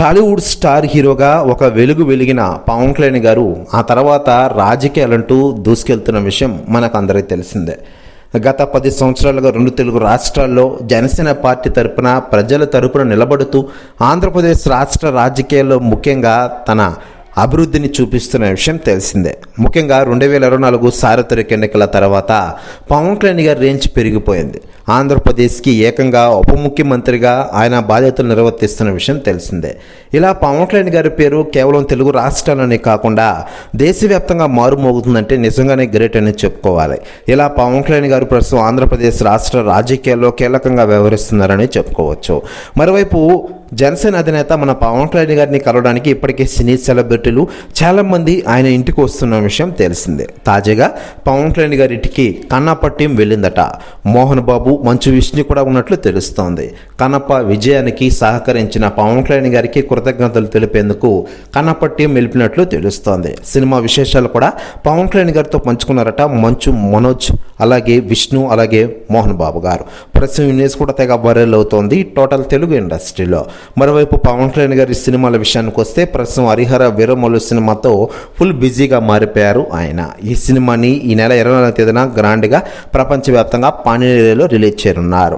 Tollywood star హీరోగా ఒక వెలుగు వెలిగిన పవన్ కళ్యాణ్ గారు ఆ తర్వాత రాజకీయాలంటూ దూసుకెళ్తున్న విషయం మనకందరికీ తెలిసిందే. గత పది సంవత్సరాలుగా రెండు తెలుగు రాష్ట్రాల్లో జనసేన పార్టీ తరపున ప్రజల తరపున నిలబడుతూ ఆంధ్రప్రదేశ్ రాష్ట్ర రాజకీయాల్లో ముఖ్యంగా తన అభివృద్ధిని చూపిస్తున్న విషయం తెలిసిందే. ముఖ్యంగా రెండు వేల ఇరవై నాలుగు సార్వత్రిక ఎన్నికల తర్వాత పవన్ కళ్యాణ్ గారి రేంజ్ పెరిగిపోయింది. ఆంధ్రప్రదేశ్కి ఏకంగా ఉప ముఖ్యమంత్రిగా ఆయన బాధ్యతలు నిర్వర్తిస్తున్న విషయం తెలిసిందే. ఇలా పవన్ కళ్యాణ్ గారి పేరు కేవలం తెలుగు రాష్ట్రాలనే కాకుండా దేశవ్యాప్తంగా మారుమోగుతుందంటే నిజంగానే గ్రేట్ అని చెప్పుకోవాలి. ఇలా పవన్ కళ్యాణ్ గారు ప్రస్తుతం ఆంధ్రప్రదేశ్ రాష్ట్ర రాజకీయాల్లో కీలకంగా వ్యవహరిస్తున్నారని చెప్పుకోవచ్చు. మరోవైపు జనసేన అధినేత మన పవన్ కళ్యాణ్ గారిని కలవడానికి ఇప్పటికే సినీ సెలబ్రిటీలు చాలామంది ఆయన ఇంటికి వస్తున్న విషయం తెలిసిందే. తాజాగా పవన్ కళ్యాణ్ గారి ఇంటికి కన్నప్పట్యం వెళ్ళిందట. మోహన్ బాబు మంచు విష్ణు కూడా ఉన్నట్లు తెలుస్తోంది. కన్నప్ప విజయానికి సహకరించిన పవన్ కళ్యాణ్ గారికి కృతజ్ఞతలు తెలిపేందుకు కన్నప్పట్యం వెళ్ళినట్లు తెలుస్తోంది. సినిమా విశేషాలు కూడా పవన్ కళ్యాణ్ గారితో పంచుకున్నారట మంచు మనోజ్ అలాగే విష్ణు అలాగే మోహన్ బాబు గారు. ప్రస్తుతం న్యూస్ కూడా తెగ వైరల్ అవుతోంది. టోటల్ తెలుగు ఇండస్ట్రీలో మరోవైపు పవన్ కళ్యాణ్ గారి సినిమాల విషయానికి వస్తే ప్రస్తుతం హరిహర వీరమల్లు సినిమాతో ఫుల్ బిజీగా మారిపోయారు ఆయన. ఈ సినిమాని ఈ నెల ఇరవై నాలుగు తేదీన గ్రాండ్గా ప్రపంచవ్యాప్తంగా పాణిలో రిలీజ్ చేయనున్నారు.